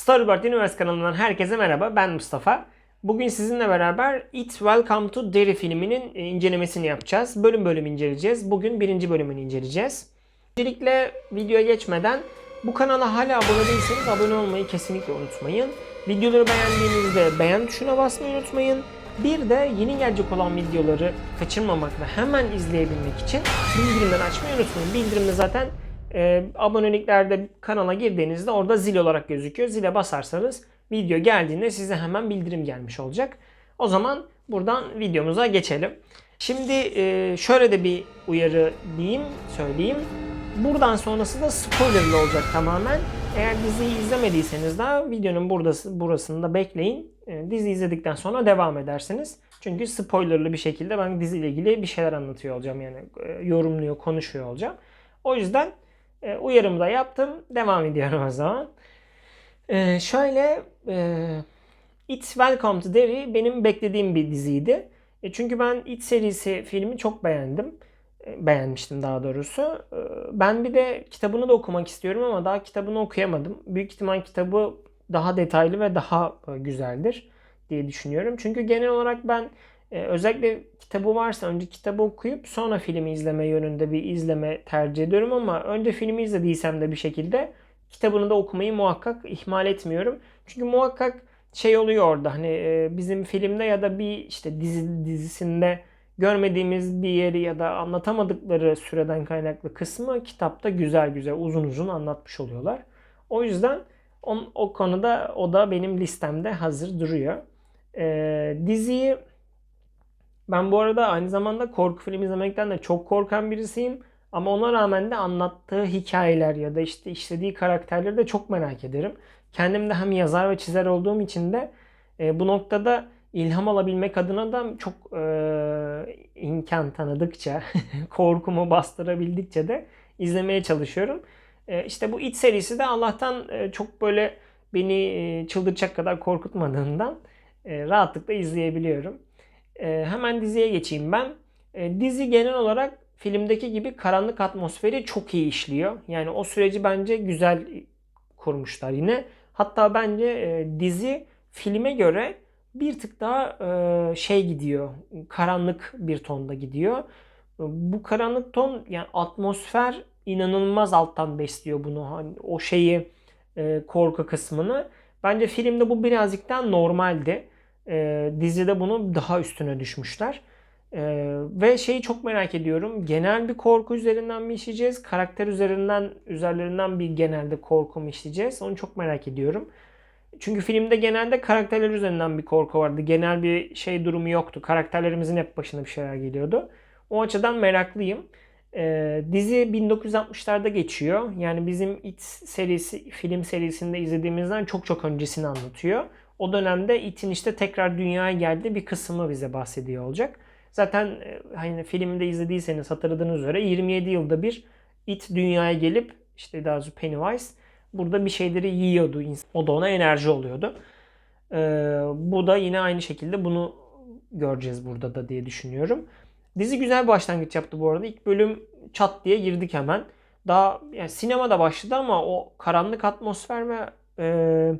Storyboard Universe kanalından herkese merhaba. Ben Mustafa. Bugün sizinle beraber It Welcome to Derry filminin e, incelemesini yapacağız. Bölüm bölüm inceleyeceğiz. Bugün birinci bölümünü inceleyeceğiz. Öncelikle videoya geçmeden bu kanala hala abone değilseniz abone olmayı kesinlikle unutmayın. Videoları beğendiğinizde beğen tuşuna basmayı unutmayın. Bir de yeni gelecek olan videoları kaçırmamak ve hemen izleyebilmek için bildirimleri açmayı unutmayın. Bildirimde zaten e, aboneliklerde kanala girdiğinizde orada zil olarak gözüküyor. Zile basarsanız video geldiğinde size hemen bildirim gelmiş olacak. O zaman buradan videomuza geçelim. Şimdi e, şöyle de bir uyarı diyeyim, söyleyeyim. Buradan sonrası da spoilerlı olacak tamamen. Eğer diziyi izlemediyseniz daha videonun buradası, burasında bekleyin. E, dizi izledikten sonra devam edersiniz. Çünkü spoilerlı bir şekilde ben diziyle ilgili bir şeyler anlatıyor olacağım. Yani e, yorumluyor, konuşuyor olacağım. O yüzden e, uyarımı da yaptım. Devam ediyorum o zaman. E, şöyle e, It's Welcome to Derry benim beklediğim bir diziydi. E, çünkü ben It serisi filmi çok beğendim. E, beğenmiştim daha doğrusu. E, ben bir de kitabını da okumak istiyorum ama daha kitabını okuyamadım. Büyük ihtimal kitabı daha detaylı ve daha e, güzeldir diye düşünüyorum. Çünkü genel olarak ben e, özellikle kitabı varsa önce kitabı okuyup sonra filmi izleme yönünde bir izleme tercih ediyorum ama önce filmi izlediysem de bir şekilde kitabını da okumayı muhakkak ihmal etmiyorum. Çünkü muhakkak şey oluyor orada hani e, bizim filmde ya da bir işte dizi dizisinde görmediğimiz bir yeri ya da anlatamadıkları süreden kaynaklı kısmı kitapta güzel güzel uzun uzun anlatmış oluyorlar. O yüzden on, o konuda o da benim listemde hazır duruyor. Ee, diziyi ben bu arada aynı zamanda korku filmi izlemekten de çok korkan birisiyim. Ama ona rağmen de anlattığı hikayeler ya da işte işlediği karakterleri de çok merak ederim. Kendim de hem yazar ve çizer olduğum için de e, bu noktada ilham alabilmek adına da çok e, imkan tanıdıkça, korkumu bastırabildikçe de izlemeye çalışıyorum. E, işte bu It serisi de Allah'tan e, çok böyle beni e, çıldıracak kadar korkutmadığından e, rahatlıkla izleyebiliyorum. E, hemen diziye geçeyim ben. E, dizi genel olarak filmdeki gibi karanlık atmosferi çok iyi işliyor. Yani o süreci bence güzel kurmuşlar yine. Hatta bence e, dizi filme göre bir tık daha e, şey gidiyor. Karanlık bir tonda gidiyor. Bu karanlık ton yani atmosfer inanılmaz alttan besliyor bunu. Hani o şeyi e, korku kısmını. Bence filmde bu birazcık daha normaldi. E, dizide bunu daha üstüne düşmüşler. Ee, ve şeyi çok merak ediyorum. Genel bir korku üzerinden mi işleyeceğiz? Karakter üzerinden üzerlerinden bir genelde korku mu işleyeceğiz? Onu çok merak ediyorum. Çünkü filmde genelde karakterler üzerinden bir korku vardı. Genel bir şey durumu yoktu. Karakterlerimizin hep başına bir şeyler geliyordu. O açıdan meraklıyım. Ee, dizi 1960'larda geçiyor. Yani bizim It serisi, film serisinde izlediğimizden çok çok öncesini anlatıyor. O dönemde It'in işte tekrar dünyaya geldiği bir kısmı bize bahsediyor olacak. Zaten e, hani filmde izlediyseniz hatırladığınız üzere 27 yılda bir It dünyaya gelip işte daha doğrusu Pennywise burada bir şeyleri yiyordu. O da ona enerji oluyordu. Ee, bu da yine aynı şekilde bunu göreceğiz burada da diye düşünüyorum. Dizi güzel bir başlangıç yaptı bu arada. İlk bölüm çat diye girdik hemen. Daha yani sinemada başladı ama o karanlık atmosfer ve e,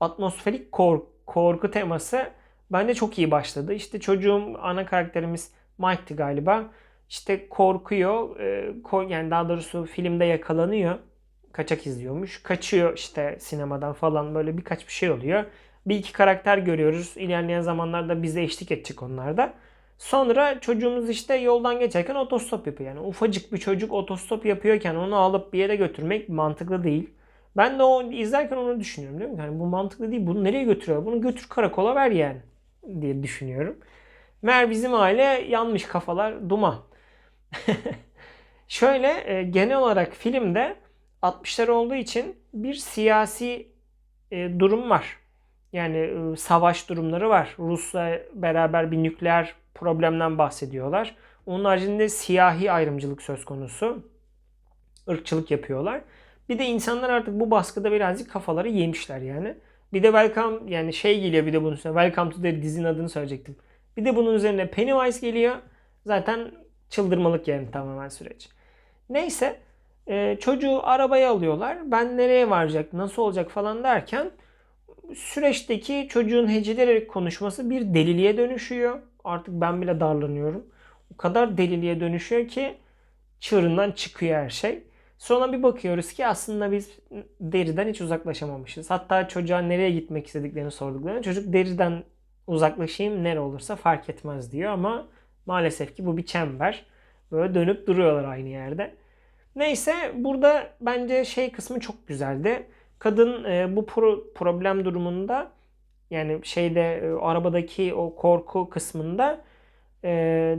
atmosferik korku, korku teması Bence çok iyi başladı. İşte çocuğum ana karakterimiz Mike'ti galiba. İşte korkuyor. E, yani daha doğrusu filmde yakalanıyor. Kaçak izliyormuş. Kaçıyor işte sinemadan falan böyle birkaç bir şey oluyor. Bir iki karakter görüyoruz. İlerleyen zamanlarda bize eşlik edecek onlar da. Sonra çocuğumuz işte yoldan geçerken otostop yapıyor. Yani ufacık bir çocuk otostop yapıyorken onu alıp bir yere götürmek mantıklı değil. Ben de o izlerken onu düşünüyorum. Diyorum ki hani bu mantıklı değil. Bunu nereye götürüyor? Bunu götür karakola ver yani diye düşünüyorum. Mer bizim aile yanmış kafalar duman. Şöyle e, genel olarak filmde 60'lar olduğu için bir siyasi e, durum var. Yani e, savaş durumları var. Rus'la beraber bir nükleer problemden bahsediyorlar. Onun haricinde siyahi ayrımcılık söz konusu. Irkçılık yapıyorlar. Bir de insanlar artık bu baskıda birazcık kafaları yemişler yani. Bir de Welcome yani şey geliyor bir de bunun üstüne. Welcome to the dizinin adını söyleyecektim. Bir de bunun üzerine Pennywise geliyor. Zaten çıldırmalık yani tamamen süreç. Neyse e, çocuğu arabaya alıyorlar. Ben nereye varacak, nasıl olacak falan derken süreçteki çocuğun hecelerek konuşması bir deliliğe dönüşüyor. Artık ben bile darlanıyorum. O kadar deliliğe dönüşüyor ki çığırından çıkıyor her şey. Sonra bir bakıyoruz ki aslında biz deriden hiç uzaklaşamamışız. Hatta çocuğa nereye gitmek istediklerini sorduklarında çocuk deriden uzaklaşayım nere olursa fark etmez diyor ama maalesef ki bu bir çember. Böyle dönüp duruyorlar aynı yerde. Neyse burada bence şey kısmı çok güzeldi. Kadın e, bu pro- problem durumunda yani şeyde e, arabadaki o korku kısmında e,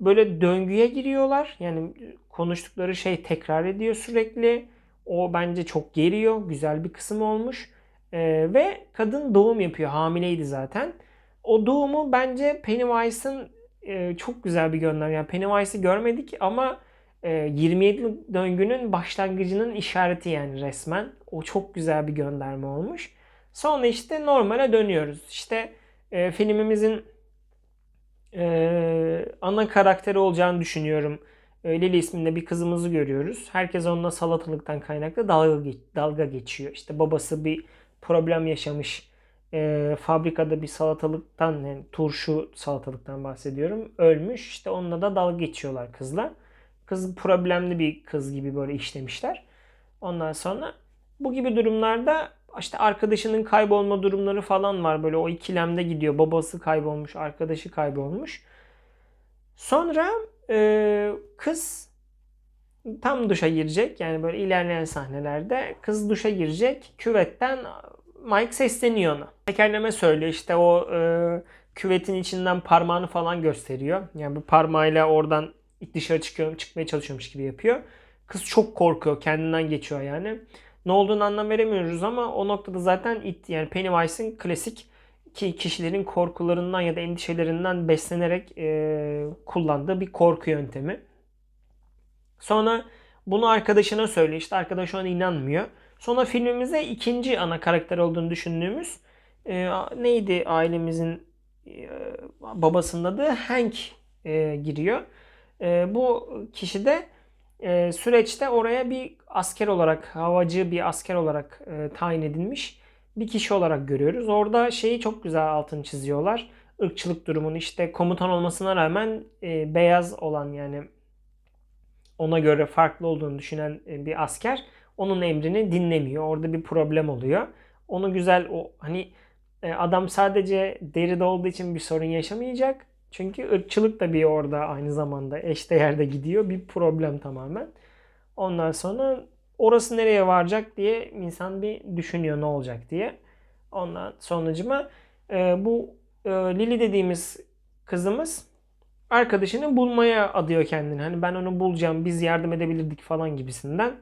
böyle döngüye giriyorlar. Yani konuştukları şey tekrar ediyor sürekli. O bence çok geriyor. Güzel bir kısım olmuş. E, ve kadın doğum yapıyor. Hamileydi zaten. O doğumu bence Pennywise'ın e, çok güzel bir gönderme. Yani Pennywise'ı görmedik ama e, 27 döngünün başlangıcının işareti yani resmen. O çok güzel bir gönderme olmuş. Sonra işte normale dönüyoruz. İşte e, filmimizin e, ana karakteri olacağını düşünüyorum. Lily isminde bir kızımızı görüyoruz. Herkes onunla salatalıktan kaynaklı dalga, dalga geçiyor. İşte babası bir problem yaşamış. E, fabrikada bir salatalıktan yani turşu salatalıktan bahsediyorum. Ölmüş. İşte onunla da dalga geçiyorlar kızla. Kız problemli bir kız gibi böyle işlemişler. Ondan sonra bu gibi durumlarda işte arkadaşının kaybolma durumları falan var. Böyle o ikilemde gidiyor. Babası kaybolmuş, arkadaşı kaybolmuş. Sonra e, kız tam duşa girecek. Yani böyle ilerleyen sahnelerde kız duşa girecek. Küvetten Mike sesleniyor ona. Tekerleme söylüyor. İşte o e, küvetin içinden parmağını falan gösteriyor. Yani bu parmağıyla oradan dışarı çıkıyor, çıkmaya çalışıyormuş gibi yapıyor. Kız çok korkuyor. Kendinden geçiyor yani. Ne olduğunu anlam veremiyoruz ama o noktada zaten it yani Pennywise'ın klasik ki kişilerin korkularından ya da endişelerinden beslenerek e, kullandığı bir korku yöntemi. Sonra bunu arkadaşına söylüyor. İşte arkadaş ona inanmıyor. Sonra filmimize ikinci ana karakter olduğunu düşündüğümüz e, neydi ailemizin e, babasının adı Hank e, giriyor. E, bu kişi de e, süreçte oraya bir asker olarak, havacı bir asker olarak e, tayin edilmiş bir kişi olarak görüyoruz. Orada şeyi çok güzel altını çiziyorlar. Irkçılık durumunu işte komutan olmasına rağmen e, beyaz olan yani ona göre farklı olduğunu düşünen e, bir asker onun emrini dinlemiyor. Orada bir problem oluyor. Onu güzel o hani e, adam sadece deride olduğu için bir sorun yaşamayacak. Çünkü ırkçılık da bir orada aynı zamanda eşdeğerde gidiyor. Bir problem tamamen. Ondan sonra orası nereye varacak diye insan bir düşünüyor ne olacak diye. Ondan sonucuma e, bu e, Lily dediğimiz kızımız arkadaşını bulmaya adıyor kendini. Hani ben onu bulacağım, biz yardım edebilirdik falan gibisinden.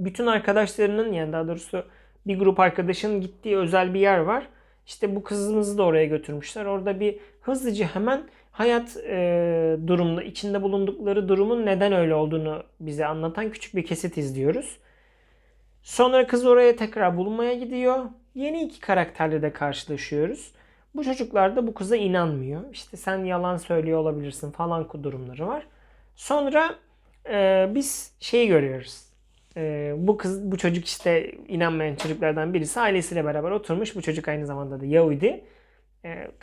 Bütün arkadaşlarının yani daha doğrusu bir grup arkadaşının gittiği özel bir yer var. İşte bu kızımızı da oraya götürmüşler. Orada bir hızlıca hemen hayat e, durumunda içinde bulundukları durumun neden öyle olduğunu bize anlatan küçük bir kesit izliyoruz. Sonra kız oraya tekrar bulmaya gidiyor. Yeni iki karakterle de karşılaşıyoruz. Bu çocuklar da bu kıza inanmıyor. İşte sen yalan söylüyor olabilirsin falan durumları var. Sonra e, biz şeyi görüyoruz. E, bu kız, bu çocuk işte inanmayan çocuklardan birisi ailesiyle beraber oturmuş. Bu çocuk aynı zamanda da Yahudi.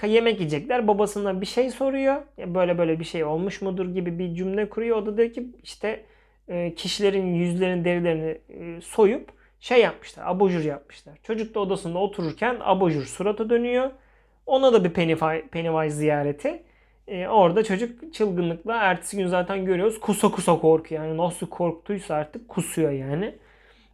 E, yemek yiyecekler. Babasına bir şey soruyor. Böyle böyle bir şey olmuş mudur gibi bir cümle kuruyor. O da diyor ki işte e, kişilerin yüzlerini, derilerini e, soyup şey yapmışlar. Abajur yapmışlar. Çocuk da odasında otururken abajur surata dönüyor. Ona da bir Pennywise, Pennywise ziyareti. E, orada çocuk çılgınlıkla ertesi gün zaten görüyoruz kusa kusa korkuyor. Yani nasıl korktuysa artık kusuyor yani.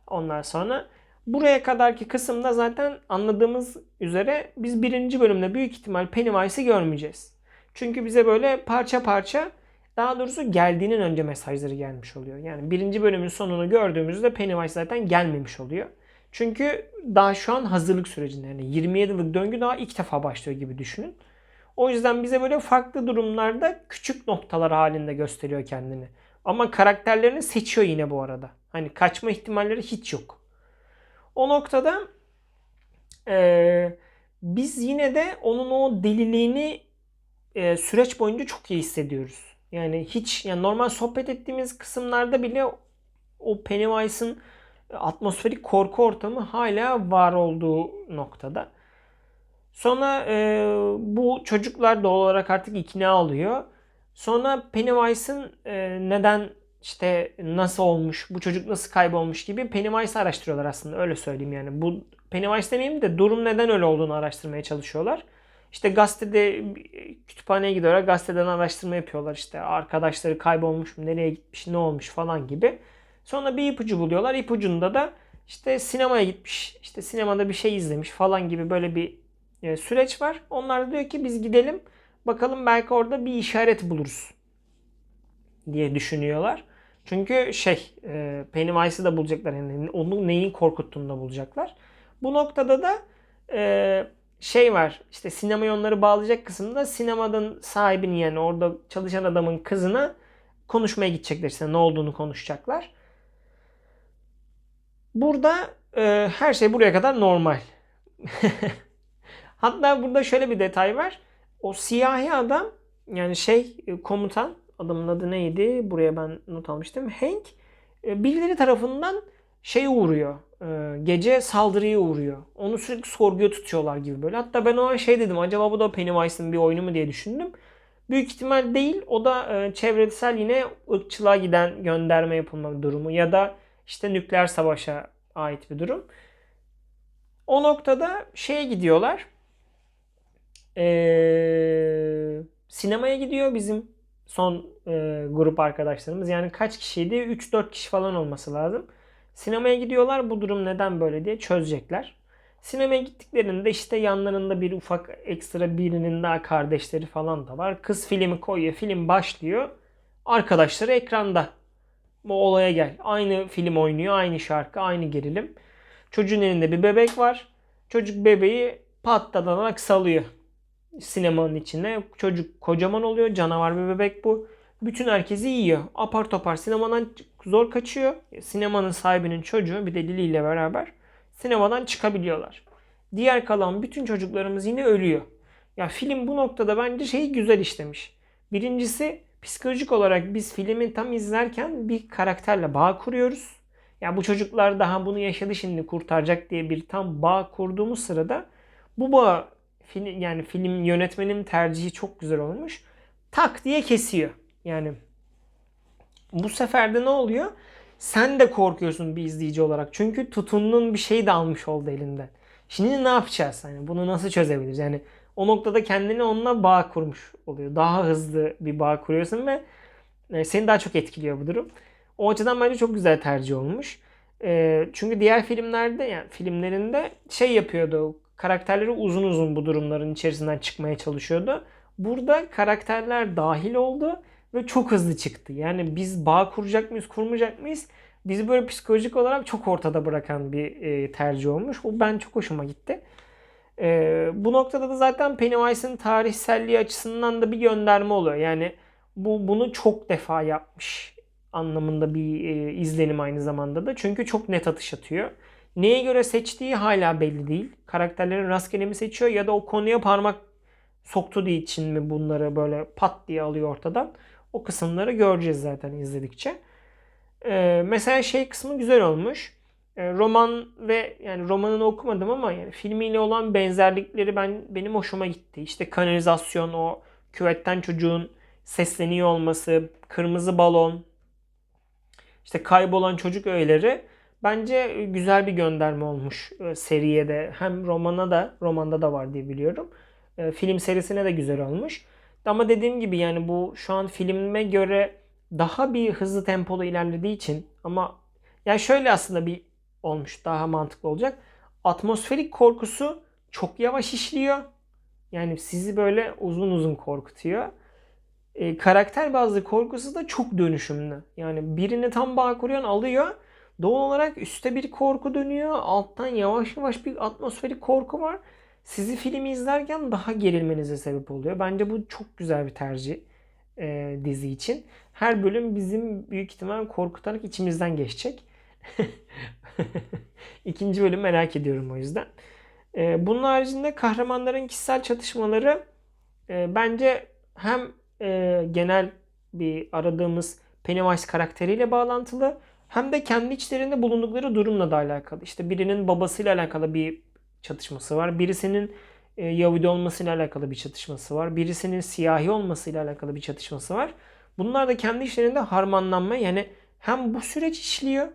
Ondan sonra buraya kadarki kısımda zaten anladığımız üzere biz birinci bölümde büyük ihtimal Pennywise'ı görmeyeceğiz. Çünkü bize böyle parça parça daha doğrusu geldiğinin önce mesajları gelmiş oluyor. Yani birinci bölümün sonunu gördüğümüzde Pennywise zaten gelmemiş oluyor. Çünkü daha şu an hazırlık sürecinde. Yani 27 yıllık döngü daha ilk defa başlıyor gibi düşünün. O yüzden bize böyle farklı durumlarda küçük noktalar halinde gösteriyor kendini. Ama karakterlerini seçiyor yine bu arada. Hani kaçma ihtimalleri hiç yok. O noktada e, biz yine de onun o deliliğini e, süreç boyunca çok iyi hissediyoruz. Yani hiç yani normal sohbet ettiğimiz kısımlarda bile o Pennywise'ın atmosferik korku ortamı hala var olduğu noktada. Sonra e, bu çocuklar doğal olarak artık ikna oluyor. Sonra Pennywise'ın e, neden işte nasıl olmuş, bu çocuk nasıl kaybolmuş gibi Pennywise'ı araştırıyorlar aslında öyle söyleyeyim yani. Bu Pennywise demeyeyim de durum neden öyle olduğunu araştırmaya çalışıyorlar. İşte gazetede kütüphaneye gidiyorlar. Gazeteden araştırma yapıyorlar. İşte arkadaşları kaybolmuş mu, nereye gitmiş, ne olmuş falan gibi. Sonra bir ipucu buluyorlar. İpucunda da işte sinemaya gitmiş. işte sinemada bir şey izlemiş falan gibi böyle bir e, süreç var. Onlar da diyor ki biz gidelim. Bakalım belki orada bir işaret buluruz diye düşünüyorlar. Çünkü şey e, Pennywise'ı da bulacaklar. Yani onu neyin korkuttuğunu da bulacaklar. Bu noktada da e, şey var. İşte sinemayı onları bağlayacak kısımda sinemanın sahibini yani orada çalışan adamın kızına konuşmaya gidecekler. işte ne olduğunu konuşacaklar. Burada e, her şey buraya kadar normal. Hatta burada şöyle bir detay var. O siyahi adam yani şey e, komutan adamın adı neydi? Buraya ben not almıştım. Hank e, birileri tarafından şey uğruyor. E, gece saldırıya uğruyor. Onu sürekli sorguya tutuyorlar gibi böyle. Hatta ben o an şey dedim. Acaba bu da Pennywise'ın bir oyunu mu diye düşündüm. Büyük ihtimal değil. O da çevresel yine ırkçılığa giden gönderme yapılma durumu ya da işte nükleer savaşa ait bir durum. O noktada şeye gidiyorlar. Ee, sinemaya gidiyor bizim son e, grup arkadaşlarımız. Yani kaç kişiydi? 3-4 kişi falan olması lazım. Sinemaya gidiyorlar. Bu durum neden böyle diye çözecekler. Sinemaya gittiklerinde işte yanlarında bir ufak ekstra birinin daha kardeşleri falan da var. Kız filmi koyuyor. Film başlıyor. Arkadaşları ekranda. Bu olaya gel. Aynı film oynuyor. Aynı şarkı. Aynı gerilim. Çocuğun elinde bir bebek var. Çocuk bebeği patlanarak salıyor sinemanın içinde. Çocuk kocaman oluyor. Canavar bir bebek bu. Bütün herkesi yiyor. Apar topar sinemadan zor kaçıyor. Sinemanın sahibinin çocuğu bir de Lili ile beraber sinemadan çıkabiliyorlar. Diğer kalan bütün çocuklarımız yine ölüyor. Ya film bu noktada bence şeyi güzel işlemiş. Birincisi psikolojik olarak biz filmi tam izlerken bir karakterle bağ kuruyoruz. Ya bu çocuklar daha bunu yaşadı şimdi kurtaracak diye bir tam bağ kurduğumuz sırada bu bağ film, yani film yönetmenin tercihi çok güzel olmuş. Tak diye kesiyor. Yani bu sefer de ne oluyor? Sen de korkuyorsun bir izleyici olarak. Çünkü tutunduğun bir şey de almış oldu elinden. Şimdi ne yapacağız? Hani bunu nasıl çözebiliriz? Yani o noktada kendini onunla bağ kurmuş oluyor. Daha hızlı bir bağ kuruyorsun ve e, seni daha çok etkiliyor bu durum. O açıdan bence çok güzel tercih olmuş. E, çünkü diğer filmlerde yani filmlerinde şey yapıyordu karakterleri uzun uzun bu durumların içerisinden çıkmaya çalışıyordu. Burada karakterler dahil oldu ve çok hızlı çıktı. Yani biz bağ kuracak mıyız, kurmayacak mıyız? Bizi böyle psikolojik olarak çok ortada bırakan bir e, tercih olmuş. Bu ben çok hoşuma gitti. E, bu noktada da zaten Pennywise'ın tarihselliği açısından da bir gönderme oluyor. Yani bu bunu çok defa yapmış anlamında bir e, izlenim aynı zamanda da. Çünkü çok net atış atıyor. Neye göre seçtiği hala belli değil. Karakterlerin rastgele mi seçiyor ya da o konuya parmak soktuğu için mi bunları böyle pat diye alıyor ortadan. O kısımları göreceğiz zaten izledikçe. Ee, mesela şey kısmı güzel olmuş. Ee, roman ve yani romanını okumadım ama yani filmiyle olan benzerlikleri ben benim hoşuma gitti. İşte kanalizasyon, o küvetten çocuğun sesleniyor olması, kırmızı balon, işte kaybolan çocuk öğeleri Bence güzel bir gönderme olmuş e, seriye de. Hem romana da, romanda da var diye biliyorum. E, film serisine de güzel olmuş. Ama dediğim gibi yani bu şu an filme göre daha bir hızlı tempolu ilerlediği için ama yani şöyle aslında bir olmuş daha mantıklı olacak. Atmosferik korkusu çok yavaş işliyor. Yani sizi böyle uzun uzun korkutuyor. E, karakter bazlı korkusu da çok dönüşümlü. Yani birini tam bağ kuruyor alıyor Doğal olarak üstte bir korku dönüyor. Alttan yavaş yavaş bir atmosferik korku var. Sizi filmi izlerken daha gerilmenize sebep oluyor. Bence bu çok güzel bir tercih e, dizi için. Her bölüm bizim büyük ihtimal korkutarak içimizden geçecek. İkinci bölüm merak ediyorum o yüzden. E, bunun haricinde kahramanların kişisel çatışmaları e, bence hem e, genel bir aradığımız Pennywise karakteriyle bağlantılı hem de kendi içlerinde bulundukları durumla da alakalı. İşte birinin babasıyla alakalı bir çatışması var. Birisinin e, Yahudi olmasıyla alakalı bir çatışması var. Birisinin siyahi olmasıyla alakalı bir çatışması var. Bunlar da kendi işlerinde harmanlanma yani hem bu süreç işliyor.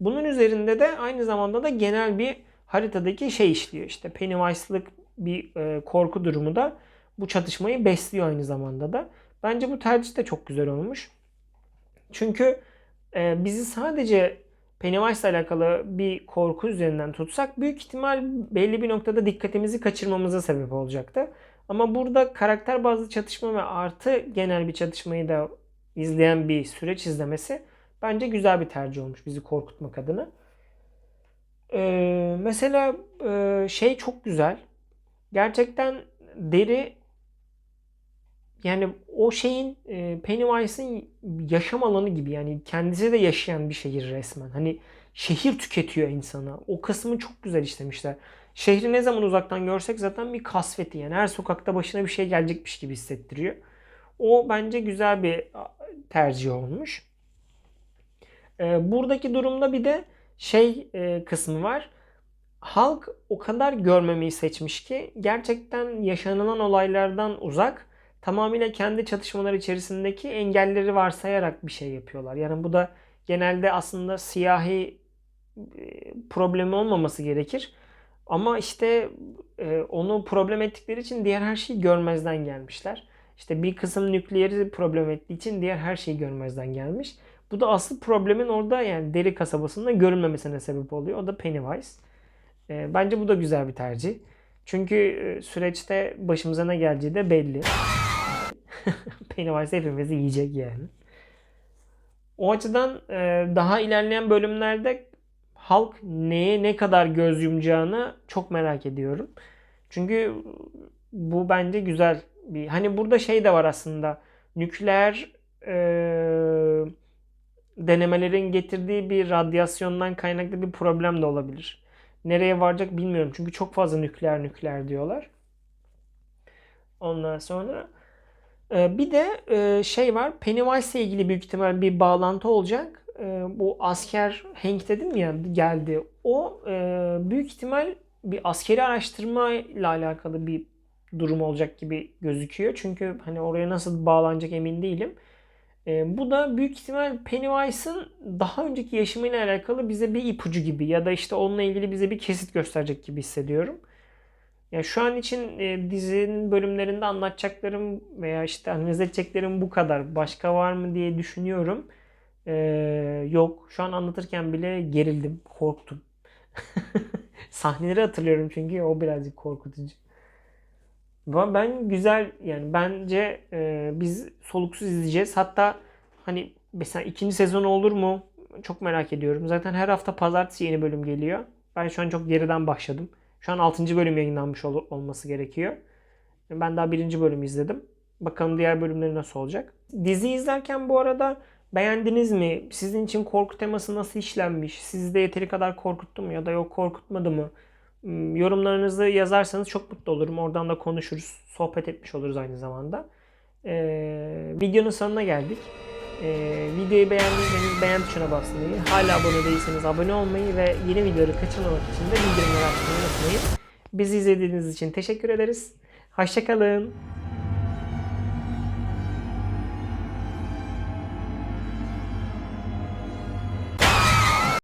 Bunun üzerinde de aynı zamanda da genel bir haritadaki şey işliyor. İşte Pennywise'lık bir e, korku durumu da bu çatışmayı besliyor aynı zamanda da. Bence bu tercih de çok güzel olmuş. Çünkü e, bizi sadece Pennywise ile alakalı bir korku üzerinden tutsak büyük ihtimal belli bir noktada dikkatimizi kaçırmamıza sebep olacaktı. Ama burada karakter bazlı çatışma ve artı genel bir çatışmayı da izleyen bir süreç izlemesi bence güzel bir tercih olmuş bizi korkutmak adına. Ee, mesela e, şey çok güzel. Gerçekten deri yani o şeyin e, Pennywise'ın yaşam alanı gibi yani kendisi de yaşayan bir şehir resmen. Hani şehir tüketiyor insana. O kısmı çok güzel işlemişler. Şehri ne zaman uzaktan görsek zaten bir kasveti yani her sokakta başına bir şey gelecekmiş gibi hissettiriyor. O bence güzel bir tercih olmuş. E, buradaki durumda bir de şey e, kısmı var. Halk o kadar görmemeyi seçmiş ki gerçekten yaşanılan olaylardan uzak tamamıyla kendi çatışmalar içerisindeki engelleri varsayarak bir şey yapıyorlar. Yani bu da genelde aslında siyahi e, problemi olmaması gerekir. Ama işte e, onu problem ettikleri için diğer her şeyi görmezden gelmişler. İşte bir kısım nükleeri problem ettiği için diğer her şeyi görmezden gelmiş. Bu da asıl problemin orada yani deri kasabasında görünmemesine sebep oluyor. O da Pennywise. E, bence bu da güzel bir tercih. Çünkü süreçte başımıza ne geleceği de belli. Pennywise hepimizi yiyecek yani. O açıdan e, daha ilerleyen bölümlerde halk neye ne kadar göz yumacağını çok merak ediyorum. Çünkü bu bence güzel bir hani burada şey de var aslında nükleer e, denemelerin getirdiği bir radyasyondan kaynaklı bir problem de olabilir. Nereye varacak bilmiyorum çünkü çok fazla nükleer nükleer diyorlar. Ondan sonra bir de e, şey var. Pennywise ile ilgili büyük ihtimal bir bağlantı olacak. Ee, bu asker Hank dedim ya geldi. O e, büyük ihtimal bir askeri araştırma ile alakalı bir durum olacak gibi gözüküyor. Çünkü hani oraya nasıl bağlanacak emin değilim. Ee, bu da büyük ihtimal Pennywise'ın daha önceki yaşamıyla alakalı bize bir ipucu gibi ya da işte onunla ilgili bize bir kesit gösterecek gibi hissediyorum. Ya şu an için e, dizinin bölümlerinde anlatacaklarım veya işte analiz edeceklerim bu kadar. Başka var mı diye düşünüyorum. Ee, yok. Şu an anlatırken bile gerildim, korktum. Sahneleri hatırlıyorum çünkü o birazcık korkutucu. Ama ben güzel yani bence e, biz soluksuz izleyeceğiz. Hatta hani mesela ikinci sezon olur mu? Çok merak ediyorum. Zaten her hafta pazartesi yeni bölüm geliyor. Ben şu an çok geriden başladım. Şu an 6. bölüm yayınlanmış ol- olması gerekiyor. Ben daha 1. bölümü izledim. Bakalım diğer bölümleri nasıl olacak. Dizi izlerken bu arada beğendiniz mi? Sizin için korku teması nasıl işlenmiş? Sizi de yeteri kadar korkuttu mu ya da yok korkutmadı mı? Hmm, Yorumlarınızı yazarsanız çok mutlu olurum. Oradan da konuşuruz. Sohbet etmiş oluruz aynı zamanda. Ee, videonun sonuna geldik. Ee, videoyu beğendiyseniz beğen tuşuna basmayı, hala abone değilseniz abone olmayı ve yeni videoları kaçırmamak için de bildirimleri açmayı unutmayın. Bizi izlediğiniz için teşekkür ederiz. Hoşçakalın.